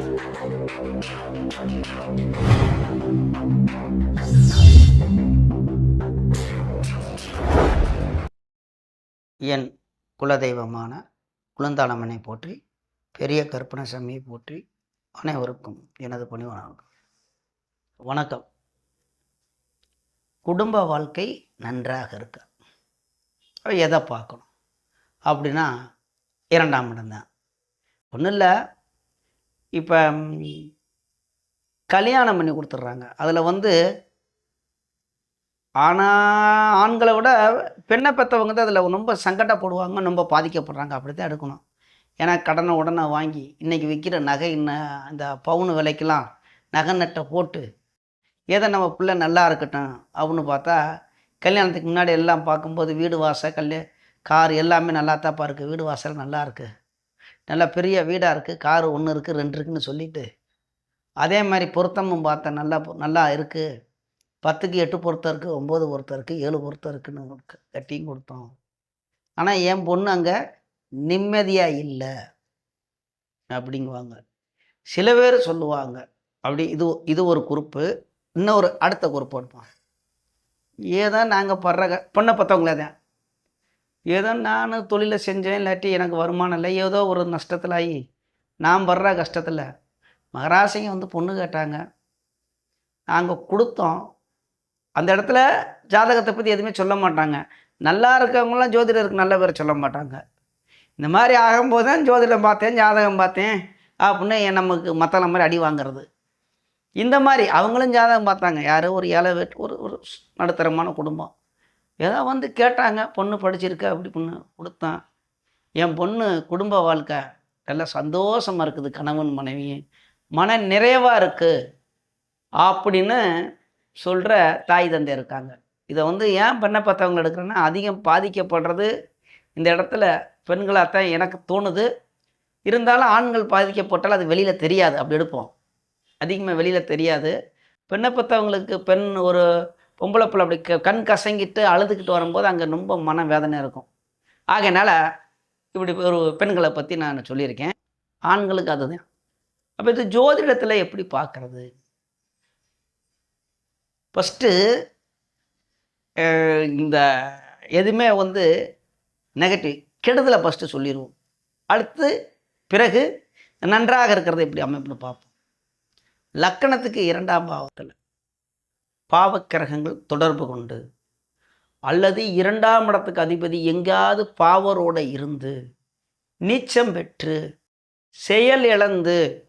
என் குலதெய்வமான குழந்தாளம்மனை போற்றி பெரிய கற்பன சாமியை போற்றி அனைவருக்கும் எனது பணிவான வணக்கம். குடும்ப வாழ்க்கை நன்றாக இருக்க. எதை பார்க்கணும்? அப்படின்னா இரண்டாம் இடம்தான் ஒன்றும் இல்லை இப்போ கல்யாணம் பண்ணி கொடுத்துட்றாங்க. அதில் வந்து ஆனால் ஆண்களை விட பெண்ணை பெற்றவங்க தான் அதில் ரொம்ப சங்கடப்படுவாங்க ரொம்ப பாதிக்கப்படுறாங்க. அப்படி தான் எடுக்கணும். ஏன்னா கடனை உடனே வாங்கி இன்றைக்கி விற்கிற நகை இன்ன இந்த பவுனு விலைக்கெல்லாம் நகை நட்டை போட்டு ஏதோ நம்ம பிள்ளை நல்லா இருக்கட்டும் அப்படின்னு பார்த்தா கல்யாணத்துக்கு முன்னாடி எல்லாம் பார்க்கும்போது வீடு வாசல் கல்யா கார் எல்லாமே நல்லா தான் இருக்குது வீடு வாசல் நல்லா இருக்குது நல்லா பெரிய வீடாக இருக்குது காரு ஒன்று இருக்குது ரெண்டு இருக்குன்னு சொல்லிட்டு அதே மாதிரி பொருத்தமும் பார்த்தேன். நல்லா நல்லா இருக்குது பத்துக்கு எட்டு பொருத்தம் இருக்குது ஒம்பது பொருத்தம் இருக்குது ஏழு பொருத்தம் இருக்குன்னு க- கட்டியும் கொடுத்தோம். ஆனால் என் பொண்ணு அங்கே நிம்மதியாக இல்லை அப்படிங்குவாங்க. சில பேர் சொல்லுவாங்க. அப்படி இது இது ஒரு குறிப்பு. இன்னொரு அடுத்த குறிப்பு எடுப்போம். ஏதோ நாங்கள் படுற பொண்ணை பார்த்தவங்களே தான் ஏதோ நான் தொழிலை செஞ்சேன் இல்லாட்டி எனக்கு வருமானம் இல்லை ஏதோ ஒரு நஷ்டத்தில் ஆகி நான் வர்ற கஷ்டத்தில். மகராசிங்க வந்து பொண்ணு கேட்டாங்க. நாங்கள் கொடுத்தோம். அந்த இடத்துல ஜாதகத்தை பற்றி எதுவுமே சொல்ல மாட்டாங்க. நல்லா இருக்கவங்களாம் ஜோதிடருக்கு நல்ல பேர் சொல்ல மாட்டாங்க. இந்த மாதிரி ஆகும்போது தான் ஜோதிடம் பார்த்தேன் ஜாதகம் பார்த்தேன் அப்படின்னு என் நமக்கு மற்ற மாதிரி அடி வாங்குறது. இந்த மாதிரி அவங்களும் ஜாதகம் பார்த்தாங்க. யாரோ ஒரு ஏழை வீட்டு ஒரு ஒரு நடுத்தரமான குடும்பம். ஏதோ வந்து கேட்டாங்க பொண்ணு படிச்சிருக்க? அப்படி பொண்ணு கொடுத்தான். என் பொண்ணு குடும்ப வாழ்க்கை நல்லா சந்தோஷமாக இருக்குது கணவன் மனைவி. மன நிறைவாக இருக்குது அப்படின்னு சொல்கிற தாய் தந்தை இருக்காங்க. இதை வந்து ஏன் பெண்ணை பார்த்தவங்க எடுக்கிறேன்னா அதிகம் பாதிக்கப்படுறது இந்த இடத்துல பெண்களாக தான் எனக்கு தோணுது. இருந்தாலும் ஆண்கள் பாதிக்கப்பட்டால் அது வெளியில் தெரியாது. அப்படி எடுப்போம். அதிகமாக வெளியில் தெரியாது. பெண்ணை பார்த்தவங்களுக்கு பெண் ஒரு பொம்பளை பிள்ளை அப்படி கண் கசங்கிட்டு அழுதுகிட்டு வரும்போது அங்கே ரொம்ப மன வேதனை இருக்கும். ஆகையினால இப்படி ஒரு பெண்களை பற்றி நான் சொல்லியிருக்கேன். ஆண்களுக்கு அதுதான். அப்போ இது ஜோதிடத்தில் எப்படி பார்க்கறது ஃபஸ்ட்டு இந்த எதுவுமே வந்து நெகட்டிவ் கெடுதலை ஃபஸ்ட்டு சொல்லிடுவோம் அடுத்து பிறகு நன்றாக இருக்கிறத எப்படி அமைப்புன்னு பார்ப்போம். லக்கணத்துக்கு இரண்டாம் பாவத்தில் பாவக்கிரகங்கள் தொடர்பு கொண்டு அல்லது இரண்டாம் இடத்துக்கு அதிபதி எங்கேயாவது பாவரோடு இருந்து நீச்சம் பெற்று செயல் இழந்து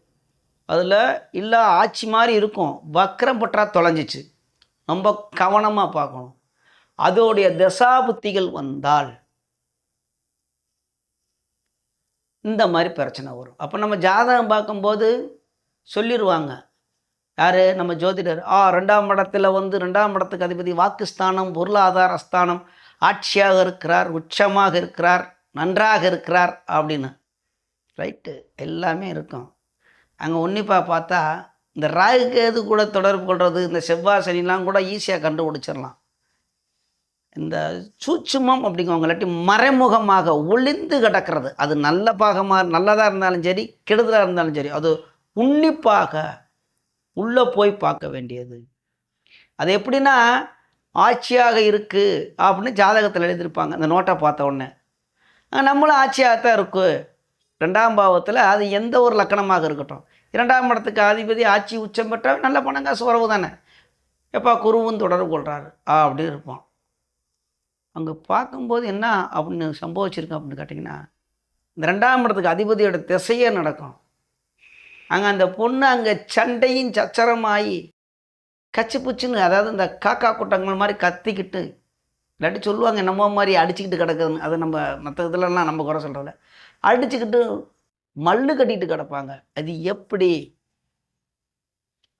அதில் இல்லை ஆட்சி மாதிரி இருக்கும் வக்கரம் பற்றா தொலைஞ்சிச்சு. ரொம்ப கவனமாக பார்க்கணும். அதோடைய தசாபுத்திகள் வந்தால் இந்த மாதிரி பிரச்சனை வரும். அப்போ நம்ம ஜாதகம் பார்க்கும்போது சொல்லிடுவாங்க யார்? நம்ம ஜோதிடர். ஆ ரெண்டாம் இடத்துல வந்து ரெண்டாம் இடத்துக்கு அதிபதி வாக்குஸ்தானம் பொருளாதார ஸ்தானம் ஆட்சியாக இருக்கிறார் உச்சமாக இருக்கிறார் நன்றாக இருக்கிறார் அப்படின்னு. ரைட்டு எல்லாமே இருக்கும். அங்கே உன்னிப்பாக பார்த்தா இந்த ராகு கேது கூட தொடர்பு கொள்வது இந்த செவ்வாய் சனிலாம் கூட ஈஸியாக கண்டுபிடிச்சிடலாம். இந்த சூட்சுமம் அப்படிங்கவங்க இல்லாட்டி மறைமுகமாக ஒளிந்து கிடக்கிறது. அது நல்ல பாகமாக நல்லதாக இருந்தாலும் சரி கெடுதலாக இருந்தாலும் சரி அது உன்னிப்பாக உள்ளே போய் பார்க்க வேண்டியது. அது எப்படின்னா ஆட்சியாக இருக்குது அப்படின்னு ஜாதகத்தில் எழுதியிருப்பாங்க. அந்த நோட்டை பார்த்த உடனே. நம்மளும் ஆட்சியாக தான் ரெண்டாம் பாவத்தில் அது எந்த ஒரு லக்கணமாக இருக்கட்டும். இரண்டாம் இடத்துக்கு அதிபதி ஆட்சி உச்சம் பெற்றால் நல்ல பணம் காசு உறவு தானே. எப்பா குருவும் தொடர்பு கொள்கிறாரு ஆ அப்படி இருப்பான். அங்கே பார்க்கும்போது என்ன அப்படின்னு சம்பவிச்சிருக்கோம் அப்படின்னு கேட்டிங்கன்னா இந்த ரெண்டாம் இடத்துக்கு அதிபதியோட திசையே நடக்கும். அங்கே அந்த பொண்ணு அங்கே சண்டையும் சச்சரமாகி கச்சி புச்சுன்னு அதாவது இந்த காக்கா கூட்டங்கள் மாதிரி கத்திக்கிட்டு இல்லாட்டி சொல்லுவாங்க நம்ம மாதிரி அடிச்சுக்கிட்டு கிடக்குதுன்னு. அது நம்ம மற்ற இதுலலாம் நம்ம குறை சொல்கிறதில்ல அடிச்சுக்கிட்டு மல்லு கட்டிட்டு கிடப்பாங்க. அது எப்படி?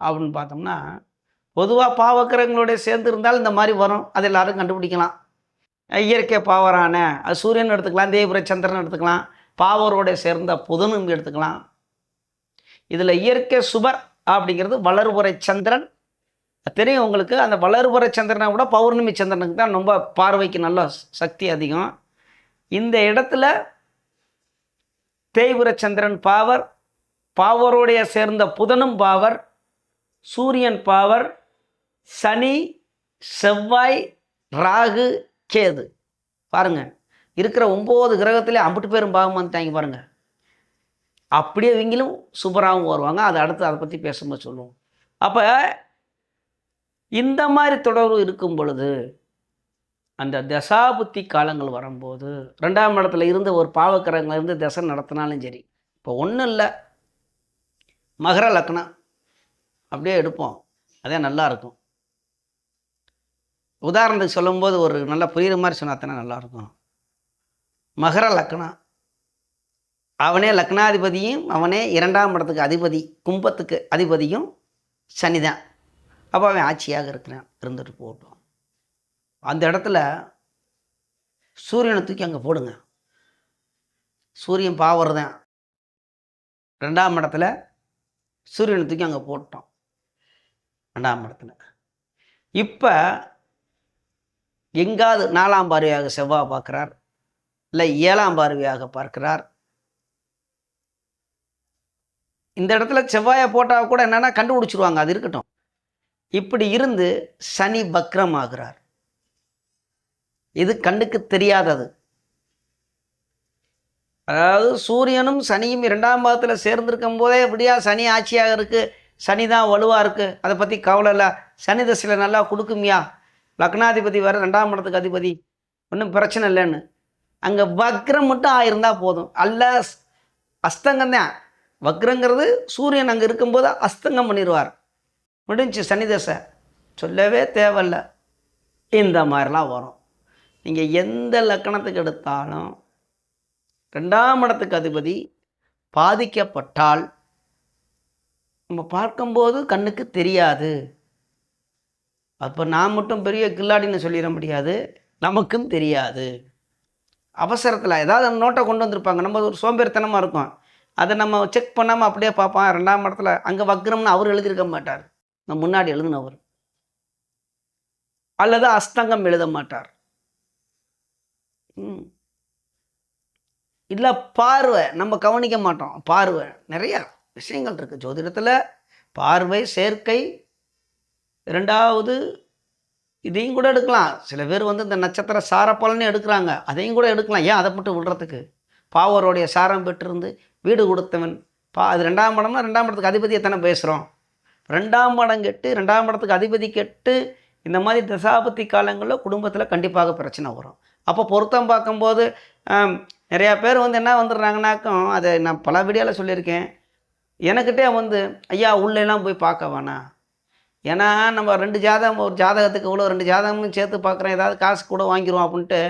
அப்படின்னு பார்த்தோம்னா பொதுவாக பாவக்கிரகங்களோட சேர்ந்து இருந்தால் இந்த மாதிரி வரும். அது எல்லோரும் கண்டுபிடிக்கலாம். இயற்கை பாவரான அது சூரியன் எடுத்துக்கலாம் தேவபுர சந்திரன் எடுத்துக்கலாம். பாவரோட சேர்ந்த புதனும் எடுத்துக்கலாம். இதில் இயற்கை சுவர் அப்படிங்கிறது வளர்புரை சந்திரன். தெரியும் உங்களுக்கு அந்த வளர்புரை சந்திரனை விட பௌர்ணமி சந்திரனுக்கு தான் ரொம்ப பார்வைக்கு நல்ல சக்தி அதிகம். இந்த இடத்துல தேய்புர சந்திரன் பாவர் பாவருடைய சேர்ந்த புதனும் பாவர் சூரியன் பாவர் சனி செவ்வாய் ராகு கேது. பாருங்கள் இருக்கிற ஒம்பது கிரகத்திலே அம்பிட்டு பேரும் பாவம் வந்துட்டாங்க பாருங்க. அப்படியே இவங்களும் சூப்பராகவும் வருவாங்க. அதை அடுத்து அதை பற்றி பேசும்போது சொல்லுவோம். அப்போ இந்த மாதிரி தொடர்பு இருக்கும் பொழுது அந்த தசாபுத்தி காலங்கள் வரும்போது ரெண்டாம் இடத்துல இருந்து ஒரு பாவக்கிரகங்கள் இருந்து தசை நடத்தினாலும் சரி இப்போ ஒன்றும் இல்லை. மகர லக்னம். அப்படியே எடுப்போம். அதே நல்லா இருக்கும். உதாரணத்துக்கு சொல்லும்போது ஒரு நல்ல புரியுற மாதிரி சொன்னா தானே நல்லாயிருக்கும் மகர லக்னம். அவனே லக்னாதிபதியும் அவனே இரண்டாம் இடத்துக்கு அதிபதி கும்பத்துக்கு அதிபதியும் சனிதான். அப்போ அவன் ஆட்சியாக இருக்கிறான் இருந்துட்டு போட்டோம் அந்த இடத்துல சூரியனை தூக்கி அங்கே போடுங்க. சூரியன் பாவர் தான் ரெண்டாம் இடத்துல சூரியனை தூக்கி அங்கே போட்டோம் ரெண்டாம் இடத்துல. இப்போ எங்காவது நாலாம் பார்வையாக செவ்வாய் பார்க்குறார் இல்லை ஏழாம் பார்வையாக பார்க்கிறார் இந்த இடத்துல செவ்வாயை போட்டால் கூட என்னென்னா கண்டுபிடிச்சிருவாங்க அது இருக்கட்டும். இப்படி இருந்து சனி பக்ரம் ஆகிறார் இது கண்ணுக்கு தெரியாதது. அதாவது சூரியனும் சனியும் இரண்டாம் பாதத்தில் சேர்ந்திருக்கும் போதே இப்படியா சனி ஆட்சியாக இருக்குது சனி தான் வலுவாக இருக்குது அதை பற்றி கவலை இல்லை. சனி தசையில் நல்லா கொடுக்குமியா? லக்னாதிபதி வேறு ரெண்டாம் இடத்துக்கு அதிபதி. ஒன்றும் பிரச்சனை இல்லைன்னு. அங்கே வக்ரம் மட்டும் ஆயிருந்தால் போதும். அல்ல அஸ்தங்கம் தான். வக்ரங்கிறது சூரியன் அங்கே இருக்கும்போது அஸ்தங்கம் பண்ணிடுவார் முடிஞ்சு சனி தசை. சொல்லவே தேவையில்ல. இந்த மாதிரிலாம் வரும். நீங்கள் எந்த லக்கணத்துக்கு எடுத்தாலும் ரெண்டாம் இடத்துக்கு அதிபதி பாதிக்கப்பட்டால் நம்ம பார்க்கும்போது கண்ணுக்கு தெரியாது. அப்போ நான் மட்டும் பெரிய கில்லாடின்னு சொல்லிட முடியாது. நமக்கும் தெரியாது. அவசரத்தில் ஏதாவது அந்த நோட்டை கொண்டு வந்திருப்பாங்க. நம்ம ஒரு சோம்பேறித்தனமாக இருக்கும். அதை நம்ம செக் பண்ணாமல் அப்படியே பார்ப்பான். ரெண்டாம் இடத்துல அங்கே வக்ரம்னு அவர் எழுதியிருக்க மாட்டார். நம்ம முன்னாடி எழுதினவர். அல்லது அஸ்தங்கம் எழுத மாட்டார். ம். இல்லை பார்வை நம்ம கவனிக்க மாட்டோம். பார்வை நிறையா விஷயங்கள் இருக்குது ஜோதிடத்தில் பார்வை சேர்க்கை ரெண்டாவது இதையும் கூட எடுக்கலாம். சில பேர் வந்து இந்த நட்சத்திர சார பலனே எடுக்கிறாங்க. அதையும் கூட எடுக்கலாம். ஏன் அதை மட்டும் விடுறதுக்கு? பாவரோடைய சாரம் பெற்றிருந்து வீடு கொடுத்தவன். பா அது ரெண்டாம் படம்னா ரெண்டாம் படத்துக்கு அதிபதியை தானே பேசுகிறோம் ரெண்டாம் படம் கெட்டு ரெண்டாம் படத்துக்கு அதிபதி கெட்டு இந்த மாதிரி தசாபத்தி காலங்களில் குடும்பத்தில் கண்டிப்பாக பிரச்சனை வரும். அப்போ பொருத்தம் பார்க்கும்போது நிறையா பேர் வந்து என்ன வந்துடுறாங்கனாக்கும் அதை நான் பல வீடியோவில் சொல்லியிருக்கேன். எனக்கிட்டே வந்து ஐயா உள்ளெல்லாம் போய் பார்க்க வேணாம் ஏன்னா நம்ம ரெண்டு ஜாதகம் ஒரு ஜாதகத்துக்கு இவ்வளோ ரெண்டு ஜாதகமும் சேர்த்து பார்க்குறேன் ஏதாவது காசு கூட வாங்கிடுவோம் அப்படின்ட்டு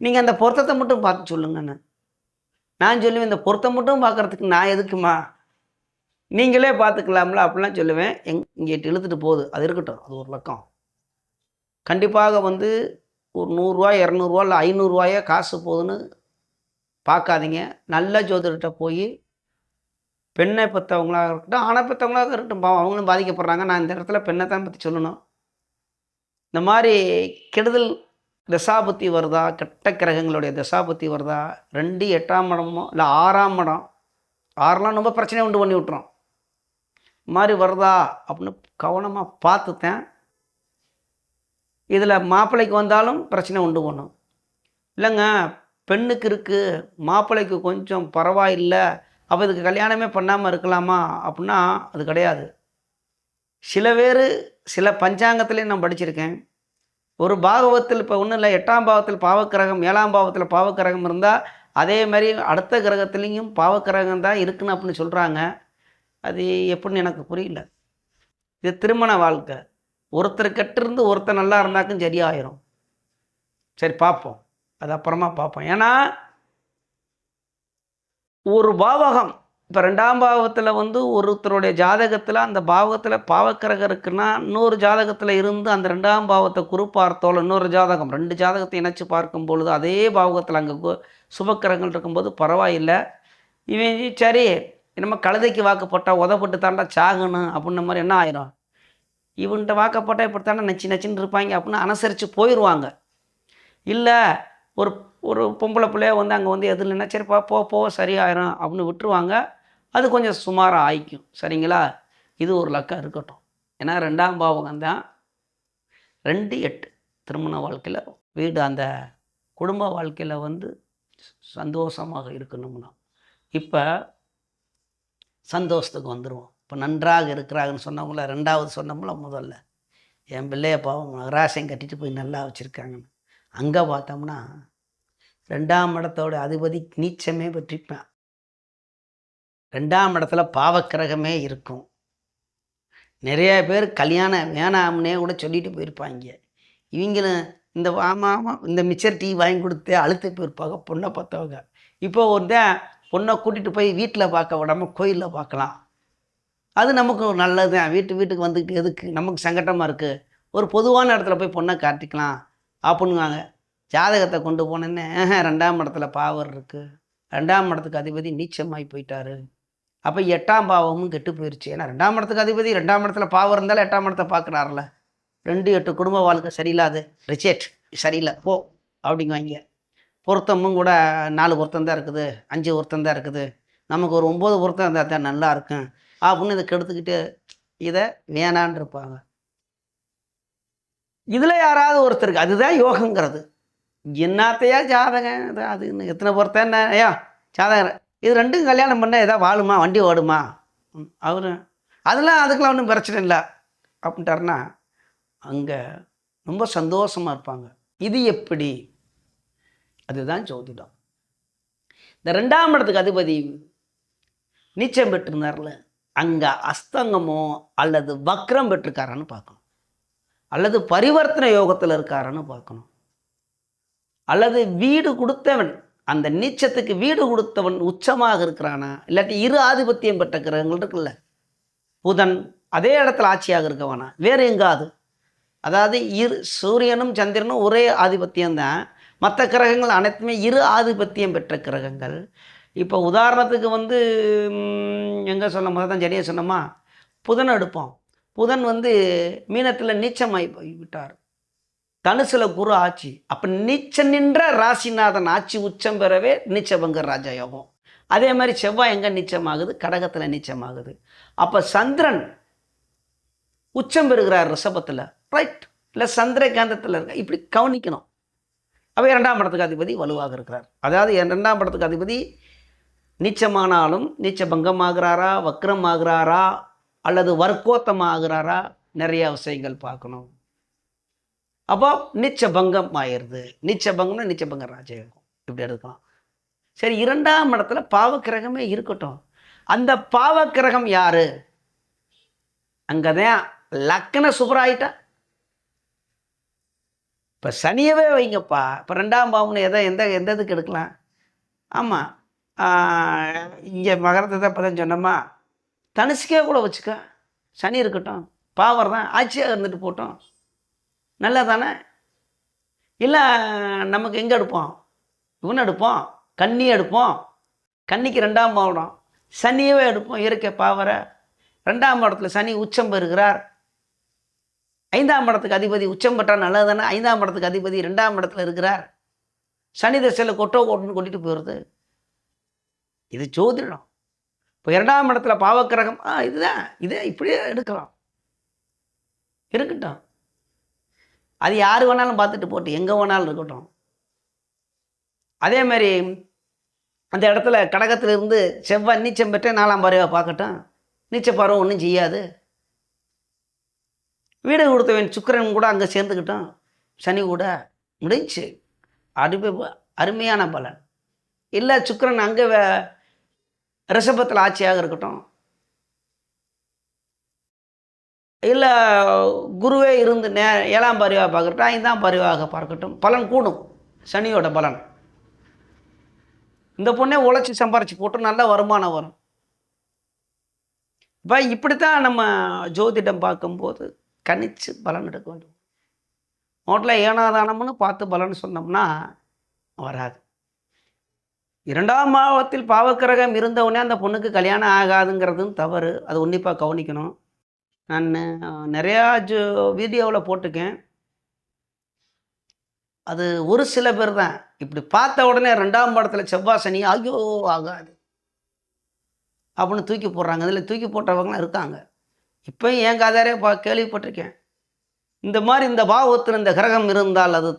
நீங்கள் அந்த பொருத்தத்தை மட்டும் பார்த்து சொல்லுங்கன்னு. நான் சொல்லுவேன் இந்த பொருத்தம் மட்டும் பார்க்குறதுக்கு நான் எதுக்குமா? நீங்களே பார்த்துக்கலாம்ல அப்படிலாம் சொல்லுவேன். எங் இங்கே இழுத்துட்டு போகுது. அது இருக்கட்டும். அது ஒரு பக்கம். கண்டிப்பாக வந்து ஒரு நூறுரூவா இரநூறுவா இல்லை ஐநூறுரூவாயோ காசு போகுதுன்னு பார்க்காதீங்க. நல்ல ஜோதிடர்கிட்ட போய் பெண்ணை பெற்றவங்களாக இருக்கட்டும் ஆணை பெற்றவங்களாக இருக்கட்டும். பாவம் அவங்களும் பாதிக்கப்படுறாங்க. நான் இந்த இடத்துல பெண்ணை தான் பற்றி சொல்லணும். இந்த மாதிரி கெடுதல் தசாபுத்தி வருதா? கெட்ட கிரகங்களுடைய தசாபுத்தி வருதா? ரெண்டு எட்டாம் இடமோ இல்லை ஆறாம் இடம் ஆறுலாம் ரொம்ப பிரச்சனையை உண்டு பண்ணி விட்டுரும். மாதிரி வருதா? அப்படின்னு கவனமாக பார்த்துத்தேன் இதில் மாப்பிள்ளைக்கு வந்தாலும் பிரச்சனை உண்டு பண்ணும். இல்லைங்க பெண்ணுக்கு இருக்குது மாப்பிள்ளைக்கு கொஞ்சம் பரவாயில்லை அப்போ இதுக்கு கல்யாணமே பண்ணாமல் இருக்கலாமா? அப்படின்னா அது கிடையாது. சில பேர் சில பஞ்சாங்கத்திலையும் நான் படிச்சிருக்கேன். ஒரு பாகவத்தில் இப்போ ஒன்றும் இல்லை எட்டாம் பாவத்தில் பாவக்கிரகம் ஏழாம் பாவத்தில் பாவக்கிரகம் இருந்தால் அதே மாதிரி அடுத்த கிரகத்துலேயும் பாவக்கிரகம் தான் இருக்குன்னு அப்படின்னு சொல்கிறாங்க அது எப்படின்னு எனக்கு புரியல. இது திருமண வாழ்க்கை. ஒருத்தர் கெட்டிருந்து ஒருத்தர் நல்லா இருந்தாக்கும் சரியாயிரும். சரி பார்ப்போம். அது அப்புறமா பார்ப்போம். ஏன்னா ஒரு பாவகம் இப்போ ரெண்டாம் பாவத்தில் வந்து ஒருத்தருடைய ஜாதகத்தில் அந்த பாவத்தில் பாவக்கிரகம் இருக்குன்னா இன்னொரு ஜாதகத்தில் இருந்து அந்த ரெண்டாம் பாவத்தை குரு பார்த்தோல இன்னொரு ஜாதகம் ரெண்டு ஜாதகத்தை இணைச்சி பார்க்கும் பொழுது அதே பாவகத்தில் அங்கே சுபக்கிரகங்கள் இருக்கும்போது பரவாயில்லை. இவன் சரி நம்ம கழுதைக்கு வாக்கப்பட்டால் உதப்பட்டு தாண்டா சாகணும் அப்படின்ன மாதிரி என்ன ஆயிரும்? இவன்கிட்ட வாக்கப்பட்டால் இப்படி தாண்டா நச்சு நச்சுன்னு இருப்பாங்க அப்படின்னு அனுசரித்து போயிடுவாங்க இல்லை ஒரு ஒரு பொம்பளை பிள்ளைய வந்து அங்கே வந்து எது இல்லைன்னா சரிப்பா போ போ சரியாயிரும் அப்படின்னு விட்டுருவாங்க. அது கொஞ்சம் சுமாராக ஆயிக்கும். சரிங்களா? இது ஒரு லக்கம் இருக்கட்டும். ஏன்னா ரெண்டாம் பாவகம் தான் ரெண்டு எட்டு திருமண வாழ்க்கையில் வீடு அந்த குடும்ப வாழ்க்கையில் வந்து சந்தோஷமாக இருக்கணும்னா. இப்போ சந்தோஷத்துக்கு வந்துடுவோம் இப்போ நன்றாக இருக்கிறாங்கன்னு சொன்னவங்கள ரெண்டாவது சொன்னோம்ல முதல்ல. என் பிள்ளைய பாவம் நகராசையும் கட்டிட்டு போய் நல்லா வச்சுருக்காங்கன்னு. அங்கே பார்த்தோம்னா ரெண்டாம் இடத்தோட அதிபதி நீச்சமே பெற்றிருப்பேன். ரெண்டாம் இடத்துல பாவக்கிரகமே இருக்கும். நிறைய பேர் கல்யாணம் வேணாம்னே கூட சொல்லிட்டு போயிருப்பாங்க. இவங்களும் இந்த ஆமாம் ஆமாம் இந்த மிச்சர் டீ வாங்கி கொடுத்து அழுத்து போயிருப்பாங்க பொண்ணை பார்த்தவங்க. இப்போ ஒருத்தன் பொண்ணை கூட்டிகிட்டு போய் வீட்டில் பார்க்க விடாம கோயிலில் பார்க்கலாம். அது நமக்கு ஒரு நல்லது தான். வீட்டு வீட்டுக்கு வந்துக்கிட்டு எதுக்கு? நமக்கு சங்கட்டமாக இருக்குது ஒரு பொதுவான இடத்துல போய் பொண்ணை காட்டிக்கலாம் அப்படின்னுவாங்க ஜாதகத்தை கொண்டு போனேன்னு ரெண்டாம் இடத்துல பாவர் இருக்குது ரெண்டாம் இடத்துக்கு அதிபதி நீச்சமாகி போயிட்டாரு. அப்போ எட்டாம் பாவமும் கெட்டு போயிடுச்சு ஏன்னா ரெண்டாம் இடத்துக்கு அதிபதி ரெண்டாம் இடத்துல பாவம் இருந்தாலும் எட்டாம் இடத்த பார்க்குறாருல ரெண்டு எட்டு குடும்ப வாழ்க்கை சரியில்லாது. ரிச்சேட் சரியில்லை. போ. அப்படிங்குவாங்க. பொருத்தமும் கூட நாலு பொருத்தம் தான் இருக்குது. அஞ்சு பொருத்தம் தான் இருக்குது. நமக்கு ஒரு ஒம்பது பொருத்தம் இருந்தால் தான் நல்லா இருக்கும். அப்படின்னு இதை கெடுத்துக்கிட்டு இதை வேணான்னு இருப்பாங்க இதில் யாராவது ஒருத்தருக்கு அதுதான் யோகங்கிறது. என்னத்தையா ஜாதகம் அது இன்னும் எத்தனை பொருத்தம் என்ன? ஐயா ஜாதகம் இது ரெண்டும் கல்யாணம் பண்ணால் எதாவது வாழுமா? வண்டி ஓடுமா? ம், அவரு அதெல்லாம் அதுக்கெலாம் ஒன்றும் பிரச்சனை இல்லை. அப்படின்ட்டாருன்னா அங்கே ரொம்ப சந்தோஷமாக இருப்பாங்க. இது எப்படி? அதுதான் ஜோதிடம். இந்த ரெண்டாம் இடத்துக்கு அதிபதி நீச்சம் பெற்றிருந்தார்ல அங்கே அஸ்தங்கமோ அல்லது வக்ரம் பெற்றிருக்காரான்னு பார்க்கணும். அல்லது பரிவர்த்தனை யோகத்தில் இருக்காரான்னு பார்க்கணும். அல்லது வீடு கொடுத்தவன் அந்த நீச்சத்துக்கு வீடு கொடுத்தவன் உச்சமாக இருக்கிறானா? இல்லாட்டி இரு ஆதிபத்தியம் பெற்ற கிரகங்கள் இருக்குல்ல. புதன் அதே இடத்துல ஆட்சியாக இருக்கவானா? வேறு எங்காது அதாவது இரு சூரியனும் சந்திரனும் ஒரே ஆதிபத்தியம் தான் மற்ற கிரகங்கள் அனைத்துமே இரு ஆதிபத்தியம் பெற்ற கிரகங்கள். இப்போ உதாரணத்துக்கு வந்து எங்கே சொல்ல முதல் தான் சரியாக சொன்னோமா? புதன் எடுப்போம். புதன் வந்து மீனத்தில் நீச்சமாய் போய் விட்டார். தனுசுல குரு ஆட்சி. அப்போ நீச்ச நின்ற ராசிநாதன் ஆட்சி உச்சம் பெறவே நீச்சபங்க ராஜா யோகம். அதே மாதிரி செவ்வாய் எங்கே நீச்சமாகுது? கடகத்தில் நீச்சமாகுது. அப்போ சந்திரன் உச்சம் பெறுகிறார் ரிஷபத்தில். ரைட் இல்லை சந்திரகாந்தத்தில் இருக்க இப்படி கவனிக்கணும். அப்போ இரண்டாம் படத்துக்கு அதிபதி வலுவாக இருக்கிறார். அதாவது இரண்டாம் படத்துக்கு அதிபதி நீச்சமானாலும் நீச்ச பங்கமாகிறாரா வக்ரம் ஆகிறாரா அல்லது வர்க்கோத்தமாகிறாரா நிறையா விஷயங்கள் பார்க்கணும். அப்போ நிச்சபங்கம் ஆயிடுது. நிச்சபங்கம்னா நிச்சபங்க ராஜயோகம். இப்படி எடுக்கலாம். சரி இரண்டாம் இடத்துல பாவக்கிரகமே இருக்கட்டும். அந்த பாவக்கிரகம் யாரு? அங்கதான் லக்கண சுபராயிட்டா இப்போ சனியவே வைங்கப்பா. இப்போ ரெண்டாம் பாவம்னு எதை எந்த எந்த இதுக்கு எடுக்கலாம்? ஆமாம் இங்கே மகரத்தை தான் இப்போ தான் சொன்னோமா? தனுசுக்கே கூட வச்சுக்க. சனி இருக்கட்டும். பாவர் தான். ஆட்சியாக இருந்துட்டு போட்டோம். நல்லா தானே இல்லை நமக்கு எங்கே எடுப்போம்? இவனை எடுப்போம்? கன்னி எடுப்போம்? கன்னிக்கு ரெண்டாம் பாவம் சனியவே எடுப்போம் இயற்கை பாவரை. ரெண்டாம் இடத்துல சனி உச்சம் பெறுகிறார். ஐந்தாம் படத்துக்கு அதிபதி உச்சம் பெற்றால் நல்லது தானே ஐந்தாம் படத்துக்கு அதிபதி ரெண்டாம் இடத்துல இருக்கிறார். சனி தசையில் கொட்டோ கொட்டுன்னு கொட்டிட்டு போயிடுது. இது ஜோதிடம். இப்போ இரண்டாம் இடத்துல பாவக்கிரகம் ஆ இதுதான். இதே இப்படியே எடுக்கலாம். இருக்கட்டும். அது யார் வேணாலும் பார்த்துட்டு போட்டு எங்கே வேணாலும் இருக்கட்டும். அதே மாதிரி அந்த இடத்துல கடகத்திலிருந்து செவ்வாய் நீச்சம் பெற்ற நாலாம் பறவை பார்க்கட்டும். நீச்ச பறவை ஒன்றும் செய்யாது. வீடு கொடுத்தவன் சுக்கிரன் கூட அங்கே சேர்ந்துக்கிட்டோம். சனி கூட முடிஞ்சு. அருமை அருமையான பலன். இல்லை சுக்கரன் அங்கே ரிஷபத்தில் ஆட்சியாக இருக்கட்டும். இல்லை குருவே இருந்து நே ஏழாம் பரிவாக பார்க்கட்டும் ஐந்தாம் பரிவாக பார்க்கட்டும் பலன் கூடும் சனியோட பலன். இந்த பொண்ணே உழைச்சி சம்பாரிச்சு போட்டு நல்ல வருமானம் வரும். இப்போ இப்படித்தான் நம்ம ஜோதிடம் பார்க்கும்போது கணிச்சு பலன் எடுக்க வேண்டும். நோட்டில் ஏனாதானம்னு பார்த்து பலன் சொன்னோம்னா வராது. இரண்டாம் மாவத்தில் பாவக்கிரகம் இருந்தவுடனே அந்த பொண்ணுக்கு கல்யாணம் ஆகாதுங்கிறதும் தவறு. அது உன்னிப்பாக கவனிக்கணும். நான் நிறையா ஜோ வீடியோவில் போட்டிருக்கேன். அது ஒரு சில பேர் தான். இப்படி பார்த்த உடனே ரெண்டாம் படத்தில் செவ்வாய் சனி ஐயோ ஆகாது. அப்படின்னு தூக்கி போடுறாங்க. அதில் தூக்கி போட்டவங்களாம் இருக்காங்க. இப்போயும் என் கதாரே பா கேள்விப்பட்டிருக்கேன். இந்த மாதிரி இந்த பாவத்தில் இந்த கிரகம் இருந்தால் அது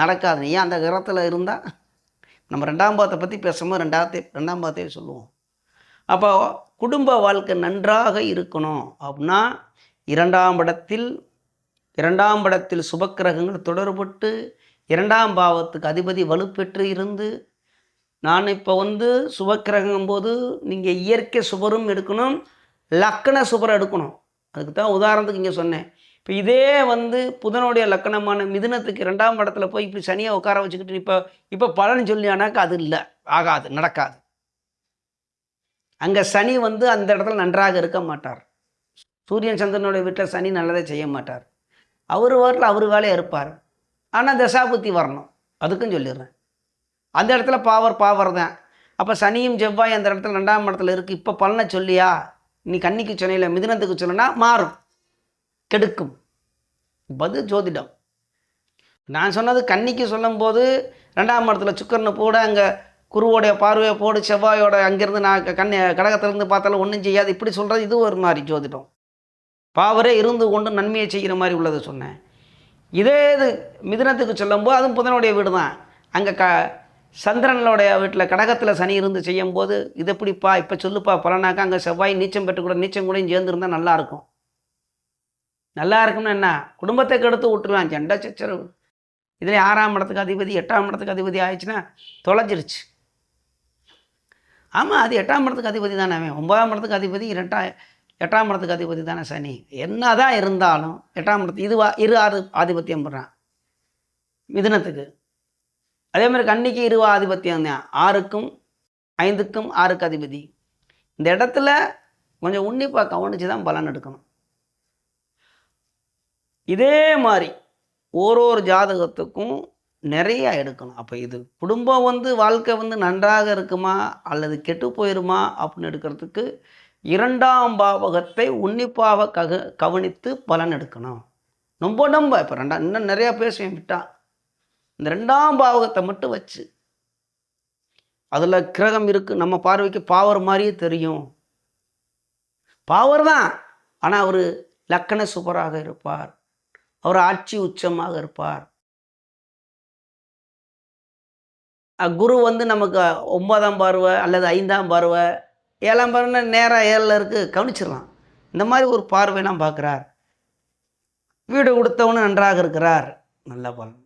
நடக்காது. ஏன் அந்த கிரகத்தில் இருந்தால் நம்ம ரெண்டாம் பாவத்தை பற்றி பேசும்போது ரெண்டாவத்தை ரெண்டாம் பாவத்தையே சொல்லுவோம். அப்போ குடும்ப வாழ்க்கை நன்றாக இருக்கணும் அப்படின்னா இரண்டாம் படத்தில் இரண்டாம் படத்தில் சுபக்கிரகங்கள் தொடர்பட்டு இரண்டாம் பாவத்துக்கு அதிபதி வலுப்பெற்று இருந்து நான் இப்போ வந்து சுபக்கிரகம் போது நீங்கள் இயற்கை சுபரும் எடுக்கணும் லக்கண சுபரை எடுக்கணும். அதுக்கு தான் உதாரணத்துக்கு இங்கே சொன்னேன். இப்போ இதே வந்து புதனுடைய லக்கணமான மிதுனத்துக்கு ரெண்டாம் படத்தில் போய் இப்படி சனியை உட்கார வச்சுக்கிட்டு இப்போ இப்போ பலன் சொல்லியானாக்கா அது இல்லை ஆகாது நடக்காது. அங்கே சனி வந்து அந்த இடத்துல நன்றாக இருக்க மாட்டார். சூரியன் சந்திரனுடைய வீட்டில் சனி நல்லதே செய்ய மாட்டார். அவர் வாட்டில் அவர் வேலையாக இருப்பார். ஆனால் தசாபுத்தி வரணும். அதுக்கும் சொல்லிடுறேன். அந்த இடத்துல பாவர் பாவர் தான் அப்போ சனியும் செவ்வாய் அந்த இடத்துல ரெண்டாம் இடத்துல இருக்குது இப்போ பலனை சொல்லியா? நீ கன்னிக்கு சொன்னையில மிதினத்துக்கு சொன்னா மாறும். கெடுக்கும். பது ஜோதிடம். நான் சொன்னது கன்னிக்கு சொல்லும்போது ரெண்டாம் இடத்துல சுக்கரனை போட அங்கே குருவோடைய பார்வையை போடு செவ்வாயோட அங்கேருந்து நான் கண்ணை கடகத்திலேருந்து பார்த்தாலும் ஒன்றும் செய்யாது. இப்படி சொல்கிறது இது ஒரு மாதிரி ஜோதிடம். பாவரே இருந்து கொண்டு நன்மையை செய்கிற மாதிரி உள்ளது சொன்னேன். இதே இது மிதுனத்துக்கு சொல்லும்போது அதுவும் புதனுடைய வீடு தான் அங்கே க சந்திரனுடைய வீட்டில் கடகத்தில் சனி இருந்து செய்யும்போது இது எப்படிப்பா இப்போ சொல்லுப்பா பலனாக்கா அங்கே செவ்வாய் நீச்சம் பெற்று கூட நீச்சம் கூட சேர்ந்துருந்தால் நல்லாயிருக்கும் நல்லா இருக்கும்னு என்ன? குடும்பத்தை கெடுத்து விட்டுருவேன். சண்டை சச்சரவு இதில் ஆறாம் இடத்துக்கு அதிபதி எட்டாம் இடத்துக்கு அதிபதி ஆயிடுச்சுன்னா தொலைஞ்சிருச்சு. ஆமாம் அது எட்டாம் இடத்துக்கு அதிபதி தானே அவன். ஒன்பதாம் இடத்துக்கு அதிபதி இரட்டா எட்டாம் இடத்துக்கு அதிபதி தானே சனி. என்ன தான் இருந்தாலும் எட்டாம் இடத்து இதுவா இரு ஆறு ஆதிபத்தியம் பண்ணுறான் மிதுனத்துக்கு. அதே மாதிரி கன்னிக்கு இருவா ஆதிபத்தியம் தான். ஆறுக்கும் ஐந்துக்கும் ஆறுக்கு அதிபதி. இந்த இடத்துல கொஞ்சம் உன்னிப்பாக கவனித்து தான் பலன் எடுக்கணும். இதே மாதிரி ஒரு ஒரு ஜாதகத்துக்கும் நிறைய எடுக்கணும். அப்போ இது குடும்பம் வந்து வாழ்க்கை வந்து நன்றாக இருக்குமா? அல்லது கெட்டு போயிருமா? அப்படின்னு எடுக்கிறதுக்கு இரண்டாம் பாவகத்தை உன்னிப்பாக கக கவனித்து பலன் எடுக்கணும். ரொம்ப நம்ப இப்போ ரெண்டாம் இன்னும் நிறையா பேசுவேன் விட்டா. இந்த ரெண்டாம் பாவகத்தை மட்டும் வச்சு. அதில் கிரகம் இருக்குது நம்ம பார்வைக்கு பாவர் மாதிரியே தெரியும். பாவர் தான். ஆனால் அவர் லக்கண சுபராக இருப்பார். அவர் ஆட்சி உச்சமாக இருப்பார். குரு வந்து நமக்கு ஒன்பதாம் பார்வை அல்லது ஐந்தாம் பார்வை ஏழாம் பார்வைனா நேராக ஏழில் இருக்குது கவனிச்சிடலாம். இந்த மாதிரி ஒரு பார்வையெல்லாம் பார்க்குறார். வீடு கொடுத்தவனு நன்றாக இருக்கிறார். நல்ல பலன்.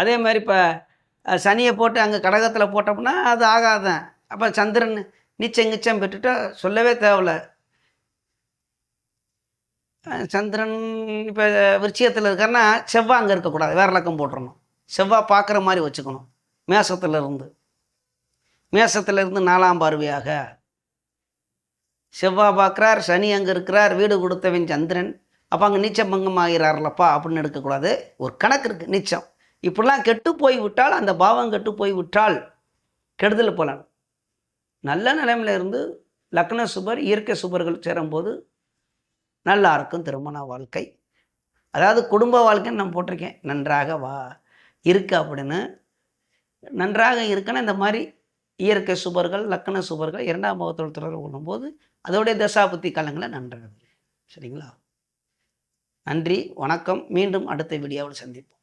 அதே மாதிரி இப்போ சனியை போட்டு அங்கே கடகத்தில் போட்டோம்னா அது ஆகாதான் அப்போ சந்திரன் நீச்சம் கிச்சம் பெற்றுட்டா சொல்லவே தேவையில்ல. சந்திரன் இப்போ விருச்சியத்தில் இருக்காருன்னா செவ்வாய் அங்கே இருக்கக்கூடாது வேறு லக்கம் போட்டுறணும். செவ்வாய் பார்க்குற மாதிரி வச்சுக்கணும். மேசத்தில் இருந்து. மேசத்தில் இருந்து நாலாம் பார்வையாக. செவ்வாய் பார்க்குறார் சனி அங்கே இருக்கிறார் வீடு கொடுத்தவன் சந்திரன். அப்போ அங்கே நீச்சம் பங்கம் ஆகிறார்லப்பா அப்படின்னு எடுக்கக்கூடாது. ஒரு கணக்கு இருக்குது நீச்சம். இப்படிலாம் கெட்டு போய் விட்டால் அந்த பாவம் கெட்டு போய் விட்டால் கெடுதல் பலன். நல்ல நிலைமையில இருந்து லக்ன சுபர் இயற்கை சுபர்கள் சேரும்போது நல்லா இருக்கும் திருமண வாழ்க்கை. அதாவது குடும்ப வாழ்க்கைன்னு நான் போட்டிருக்கேன். நன்றாக வா இருக்கு அப்படின்னு. நன்றாக இருக்குன்னா இந்த மாதிரி இயற்கை சுபர்கள் லக்கண சுபர்கள் இரண்டாம் பாவத்தோடு தொடர்பு கொள்ளும்போது அதோடைய தசாபுத்தி காலங்களை நன்றாக. சரிங்களா? நன்றி வணக்கம். மீண்டும் அடுத்த வீடியோவில் சந்திப்போம்.